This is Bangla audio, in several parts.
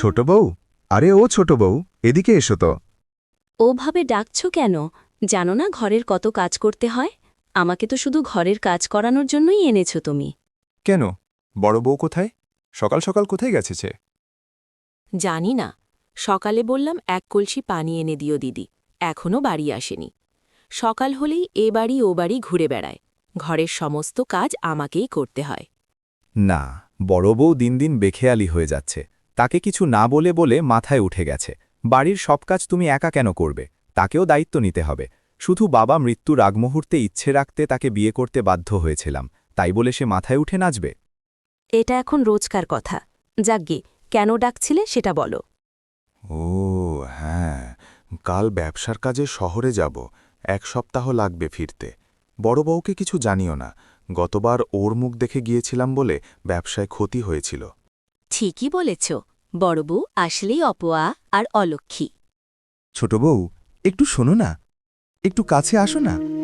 ছোট বউ? আরে ও ছোট বউ এদিকে এসো তো। ওভাবে ডাকছ কেন? জানো না ঘরের কত কাজ করতে হয়? আমাকে তো শুধু ঘরের কাজ করানোর জন্যই এনেছ তুমি। কেন? বড় বউ কোথায়? সকাল সকাল কোথায় গেছে সে? জানি না। সকালে বললাম এক কলসি পানি এনে দিও দিদি এখনও বাড়ি আসেনি। সকাল হলেই এ বাড়ি ও বাড়ি ঘুরে বেড়ায়। ঘরের সমস্ত কাজ আমাকেই করতে হয়। না বড় বউ দিন দিন বেখেয়ালি হয়ে যাচ্ছে। তাকে কিছু না বলে বলে মাথায় উঠে গেছে। বাড়ির সব কাজ তুমি একা কেন করবে? তাকেও দায়িত্ব নিতে হবে। শুধু বাবা মৃত্যুর আগ মুহূর্তে ইচ্ছে রাখতে তাকে বিয়ে করতে বাধ্য হয়েছিলাম। তাই বলে সে মাথায় উঠে নাচবে? এটা এখন রোজকার কথা। যাগ্গে কেন ডাকছিলে সেটা বলো। ও হ্যাঁ। কাল ব্যবসার কাজে শহরে যাব। এক সপ্তাহ লাগবে ফিরতে। বড় বউকে কিছু জানিও না। গতবার ওর মুখ দেখে গিয়েছিলাম বলে ব্যবসায় ক্ষতি হয়েছিল। ঠিকই বলেছ। বড়বু আসলেই অপোয়া আর অলক্ষী। ছোট বউ একটু শোনো না। একটু কাছে আসো না।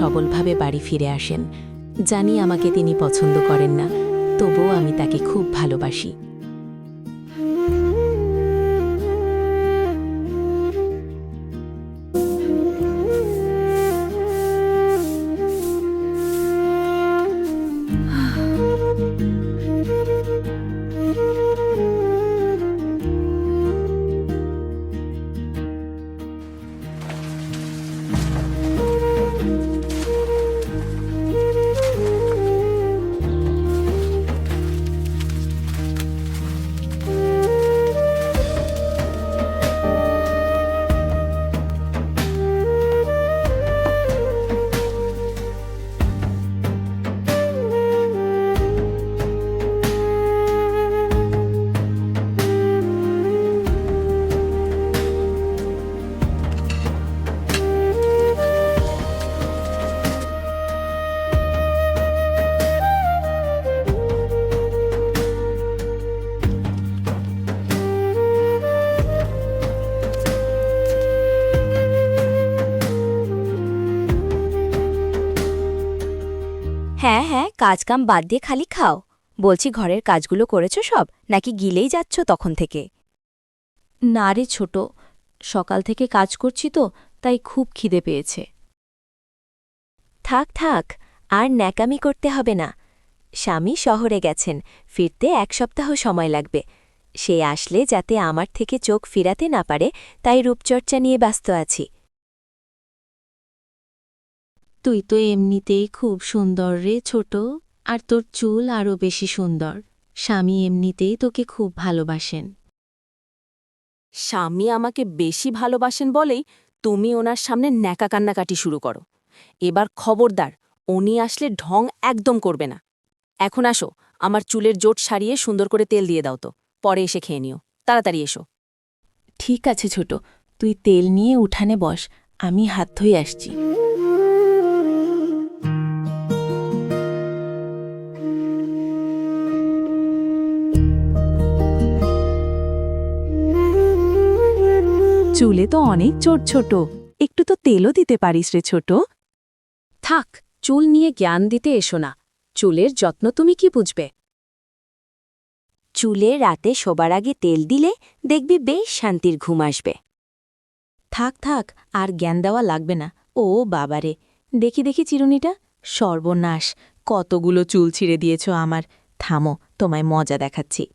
সবলভাবে বাড়ি ফিরে আসেন। জানি আমাকে তিনি পছন্দ করেন না, তবুও আমি তাকে খুব ভালোবাসি। হ্যাঁ হ্যাঁ কাজকাম বাদ দিয়ে খালি খাও। বলছি ঘরের কাজগুলো করেছ সব, নাকি গিলেই যাচ্ছ তখন থেকে? না রে ছোট, সকাল থেকে কাজ করছি তো, তাই খুব খিদে পেয়েছে। থাক থাক, আর ন্যাকামি করতে হবে না। স্বামী শহরে গেছেন, ফিরতে এক সপ্তাহ সময় লাগবে। সে আসলে যাতে আমার থেকে চোখ ফিরাতে না পারে, তাই রূপচর্চা নিয়ে ব্যস্ত আছি। তুই তো এমনিতেই খুব সুন্দর রে ছোট আর তোর চুল আরও বেশি সুন্দর। স্বামী এমনিতেই তোকে খুব ভালোবাসেন। স্বামী আমাকে বেশি ভালোবাসেন বলেই তুমি ওনার সামনে ন্যাকা কান্নাকাটি শুরু করো। এবার খবরদার উনি আসলে ঢং একদম করবে না। এখন আসো আমার চুলের জোট সারিয়ে সুন্দর করে তেল দিয়ে দাও তো পরে এসে খেয়ে নিও। তাড়াতাড়ি এসো। ঠিক আছে ছোট তুই তেল নিয়ে উঠানে বস আমি হাত ধুয়ে আসছি। চুলে তো অনেক চোট ছোট। একটু তো তেলও দিতে পারিস রে ছোট। থাক চুল নিয়ে জ্ঞান দিতে এসো না। চুলের যত্ন তুমি কি বুঝবে? চুলে রাতে শোবার আগে তেল দিলে দেখবি বেশ শান্তির ঘুম আসবে। থাক থাক আর জ্ঞান দেওয়া লাগবে না। ও বাবারে দেখি দেখি চিরুনিটা। সর্বনাশ কতগুলো চুল ছিঁড়ে দিয়েছ আমার। থামো তোমায় মজা দেখাচ্ছি।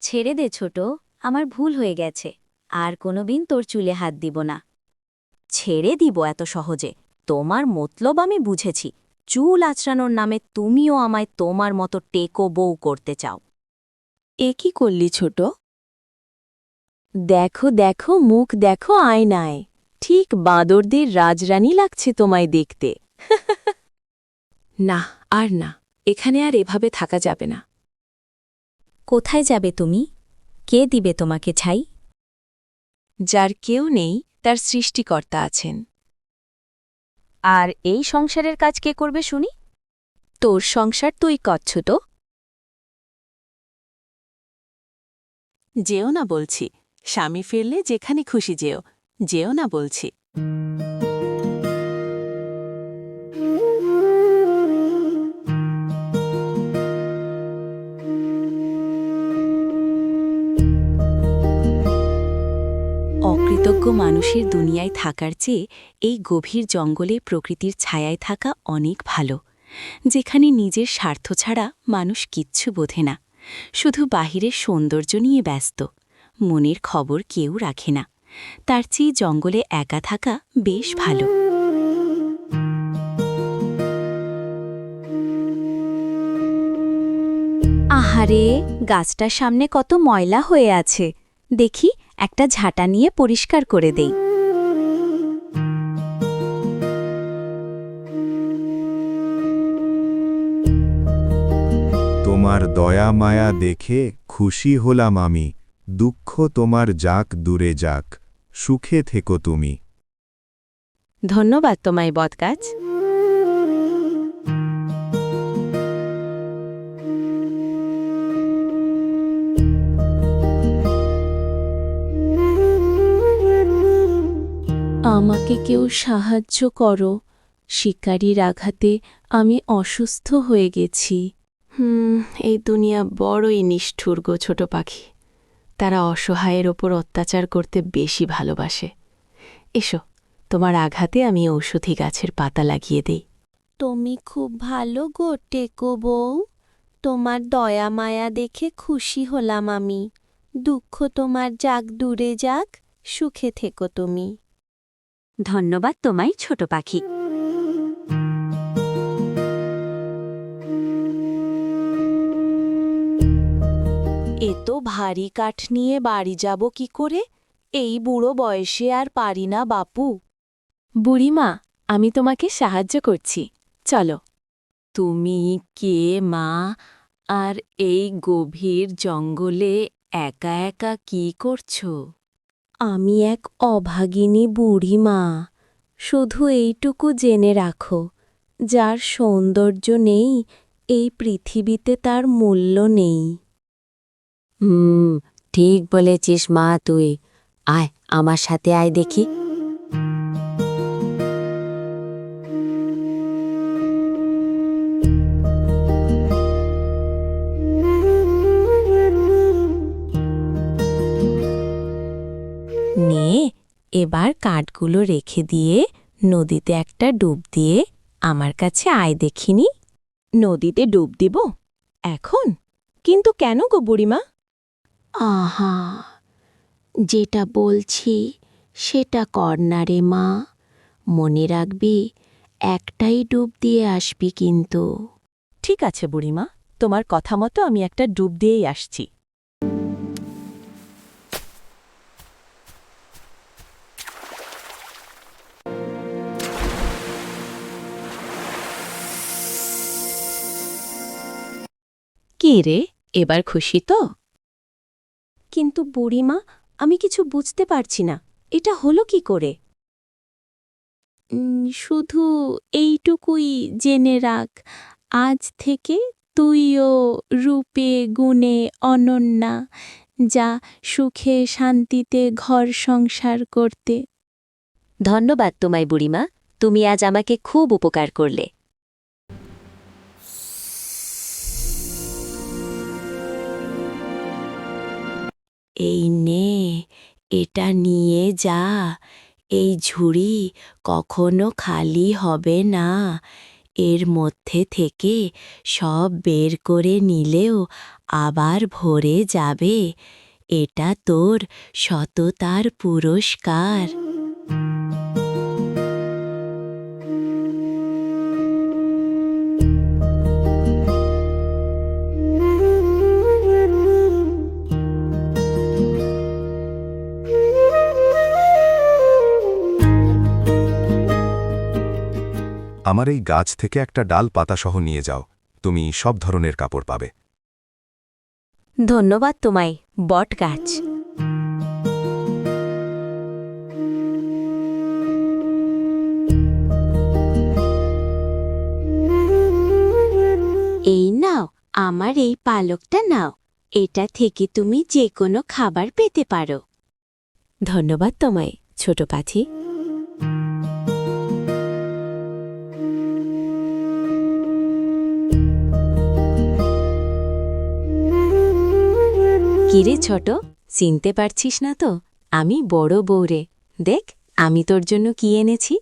ছেড়ে দে ছোট আমার ভুল হয়ে গেছে। আর কোনোদিন তোর চুলে হাত দিব না। ছেড়ে দিব এত সহজে। তোমার মতলব আমি বুঝেছি। চুল আচড়ানোর নামে তুমিও আমায় তোমার মতো টেকো বউ করতে চাও। এ কি করলি ছোট? দেখো দেখো মুখ দেখো আয়নায়। ঠিক বাঁদরদের রাজরানী লাগছে তোমায় দেখতে। না আর না এখানে আর এভাবে থাকা যাবে না। কোথায় যাবে তুমি? কে দিবে তোমাকে ছাই? যার কেউ নেই তার সৃষ্টিকর্তা আছেন। আর এই সংসারের কাজ কে করবে শুনি? তোর সংসার তুই করছ তো যেও না বলছি স্বামী ফিরলে যেখানে খুশি যেও যেও না বলছি। অকৃতজ্ঞ মানুষের দুনিয়ায় থাকার চেয়ে এই গভীর জঙ্গলে প্রকৃতির ছায়ায় থাকা অনেক ভালো, যেখানে নিজের স্বার্থ ছাড়া মানুষ কিচ্ছু বোঝে না। শুধু বাহিরের সৌন্দর্য নিয়ে ব্যস্ত, মনের খবর কেউ রাখে না। তার চেয়ে জঙ্গলে একা থাকা বেশ ভালো। আহারে, গাছটার সামনে কত ময়লা হয়ে আছে। দেখি একটা ঝাঁটা নিয়ে পরিষ্কার করে দেই। তোমার দয়া মায়া দেখে খুশি হলাম আমি দুঃখ তোমার যাক দূরে যাক সুখে থেকো তুমি। ধন্যবাদ তোমায় বদগাছ আমাকে কেউ সাহায্য করো। শিকারীর আঘাতে আমি অসুস্থ হয়ে গেছি। হুম এই দুনিয়া বড়ই নিষ্ঠুর গো ছোট পাখি। তারা অসহায়ের ওপর অত্যাচার করতে বেশি ভালোবাসে। এসো তোমার আঘাতে আমি ঔষধি গাছের পাতা লাগিয়ে দেই। তুমি খুব ভালো গো টেকো বউ। তোমার দয়া মায়া দেখে খুশি হলাম আমি। দুঃখ তোমার যাক দূরে যাক সুখে থেকো তুমি। ধন্যবাদ তোমায় ছোট পাখি। এ তো ভারী কাঠ নিয়ে বাড়ি যাব কি করে? এই বুড়ো বয়সে আর পারি না বাপু। বুড়িমা আমি তোমাকে সাহায্য করছি। চলো। তুমি কে মা? আর এই গভীর জঙ্গলে একা একা কি করছ? আমি এক অভাগিনী বুড়ি মা। শুধু এইটুকু জেনে রাখো, যার সৌন্দর্য নেই, এই পৃথিবীতে তার মূল্য নেই। হুম, ঠিক বলেছিস মা তুই। আয়, আমার সাথে আয় দেখি। এবার কাঠগুলো রেখে দিয়ে নদীতে একটা ডুব দিয়ে আমার কাছে আয় দেখিনি। নদীতে ডুব দিব? এখন? কিন্তু কেন গো বুড়িমা? আহা যেটা বলছি সেটা কর না রে মা। মনে রাখবি একটাই ডুব দিয়ে আসবি কিন্তু। ঠিক আছে বুড়িমা তোমার কথা মতো আমি একটা ডুব দিয়েই আসছি। কি রে? এবার খুশি তো? কিন্তু বুড়িমা, আমি কিছু বুঝতে পারছি না। এটা হলো কি করে? শুধু এইটুকুই জেনে রাখ। আজ থেকে তুইও রূপে গুণে অনন্যা। যা সুখে শান্তিতে ঘর সংসার করতে। ধন্যবাদ তোমায় বুড়িমা, তুমি আজ আমাকে খুব উপকার করলে। এটা নিয়ে যা, এই ঝুড়ি কখনো খালি হবে না। এর মধ্যে থেকে সব বের করে নিলেও আবার ভরে যাবে। এটা তোর সততার পুরস্কার। আমার এই গাছ থেকে একটা ডাল পাতাসহ নিয়ে যাও, তুমি সব ধরনের কাপড় পাবে। ধন্যবাদ তোমায়, বট গাছ। এই নাও, আমার এই পালকটা নাও, এটা থেকে তুমি যে কোনো খাবার পেতে পারো। ধন্যবাদ তোমায়, ছোট পাখি। কিরে ছোট? চিনতে পারছিস না তো? আমি বড় বউরে। দেখ, আমি তোর জন্য কি এনেছি।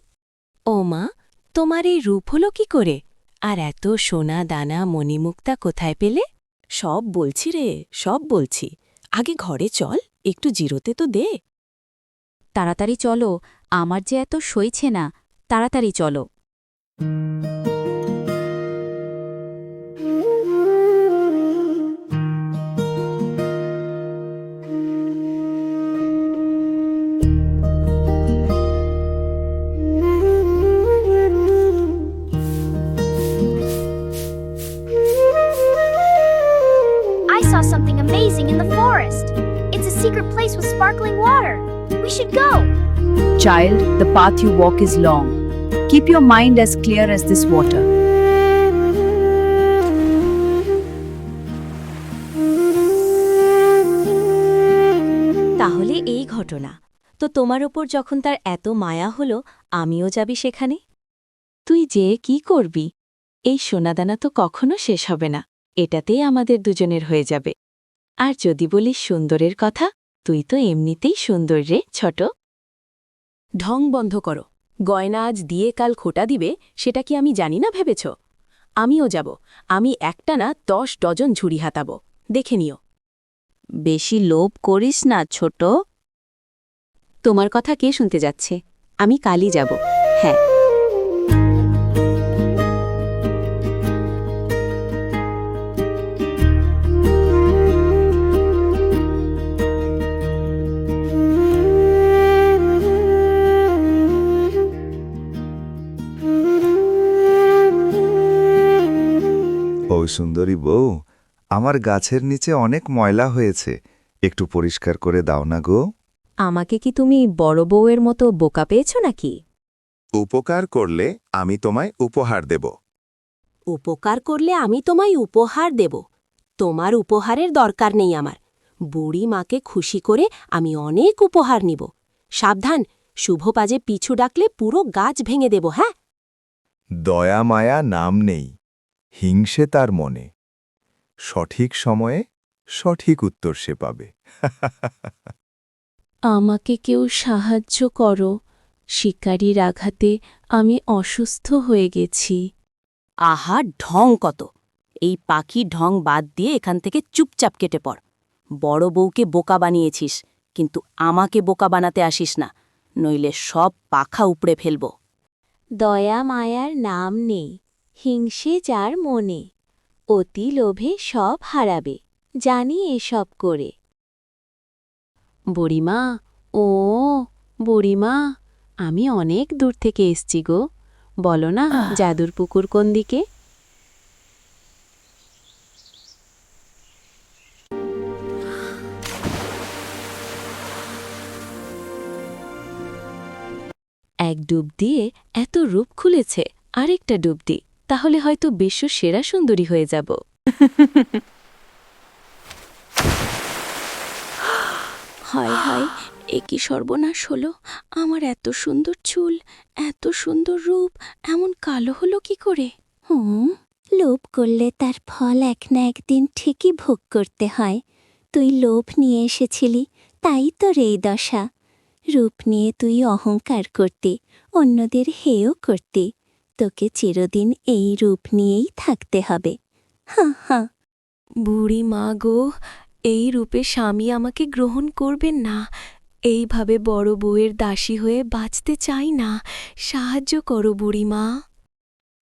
ও মা, তোমার এই রূপ হলো কি করে? আর এত সোনা দানা মণিমুক্তা কোথায় পেলে? সব বলছি রে, সব বলছি। আগে ঘরে চল, একটু জিরোতে তো দে। তাড়াতাড়ি চলো, আমার যে এত সইছে না, তাড়াতাড়ি চলো। We should go. Child, the path you walk is long. Keep your mind as clear as this water. তাহলে এই ঘটনা তো তোমার ওপর যখন তার এত মায়া হলো আমিও যাবি সেখানে তুই যে কি করবি এই সোনাদানা তো কখনো শেষ হবে না এটাতেই আমাদের দুজনের হয়ে যাবে আর যদি বলিস সুন্দরের কথা তুই তো এমনিতেই সুন্দর রে ছোট। ঢং বন্ধ করো। গয়না আজ দিয়ে কাল খোটা দিবে সেটা কি আমি জানি না ভেবেছ? আমিও যাব। আমি একটা না দশ ডজন ঝুড়ি হাতাবো। দেখে নিও। বেশি লোভ করিস না ছোট। তোমার কথা কে শুনতে যাচ্ছে? আমি কালই যাব। হ্যাঁ। সুন্দরী বউ আমার গাছের নিচে অনেক ময়লা হয়েছে। একটু পরিষ্কার করে দাও না গো। আমাকে কি তুমি বড় বউয়ের মতো বোকা পেয়েছ নাকি? উপকার করলে আমি তোমায় উপহার দেব। উপকার করলে আমি তোমায় উপহার দেব। তোমার উপহারের দরকার নেই আমার। বুড়ি মাকে খুশি করে আমি অনেক উপহার নিব। সাবধান শুভ পাজে পিছু ডাকলে পুরো গাছ ভেঙে দেব হ্যাঁ? দয়া মায়া নাম নেই। হিংসে তার মনে। সঠিক সময়ে সঠিক উত্তর সে পাবে। আমাকে কেউ সাহায্য করো শিকারীর আঘাতে আমি অসুস্থ হয়ে গেছি। আহা ঢং কত। এই পাখি ঢং বাদ দিয়ে এখান থেকে চুপচাপ কেটে পড়। বড় বউকে বোকা বানিয়েছিস কিন্তু আমাকে বোকা বানাতে আসিস না নইলে সব পাখা উপড়ে ফেলব। দয়া মায়ার নাম নেই। হিংসে যার মনে অতি লোভে সব হারাবে। জানি এসব করে। বুড়িমা ও বুড়িমা আমি অনেক দূর থেকে এসছি গো। বলো না জাদুর পুকুর কোন দিকে? এক ডুব দিয়ে এত রূপ খুলেছে আরেকটা ডুব দি তাহলে হয়তো বিশ্ব সেরা সুন্দরী হয়ে যাব। হায় হায় এ কি সর্বনাশ হলো? আমার এত সুন্দর চুল এত সুন্দর রূপ এমন কালো হলো কি করে? হুম লোভ করলে তার ফল এক না একদিন ঠিকই ভোগ করতে হয়। তুই লোভ নিয়ে এসেছিলি তাই তোর এই দশা। রূপ নিয়ে তুই অহংকার করতে অন্যদের হেয় করতে। তোকে চিরদিন এই রূপ নিয়েই থাকতে হবে। হাঁ হাঁ। বুড়ি মা গো, এই রূপে স্বামী আমাকে গ্রহণ করবেন না। এইভাবে বড় বউয়ের দাসী হয়ে বাঁচতে চাই না। সাহায্য করো বুড়ি মা।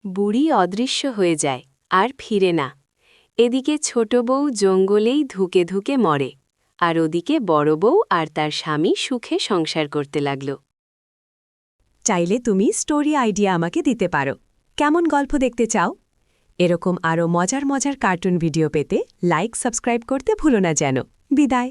বুড়ি অদৃশ্য হয়ে যায়, আর ফিরে না। এদিকে ছোট বউ জঙ্গলেই ধুকে ধুকে মরে, আর ওদিকে বড় বউ আর তার স্বামী সুখে সংসার করতে লাগল। চাইলে তুমি স্টোরি আইডিয়া আমাকে দিতে পারো। কেমন গল্প দেখতে চাও? এরকম আরও মজার মজার কার্টুন ভিডিও পেতে লাইক, সাবস্ক্রাইব করতে ভুলো না যেন। বিদায়।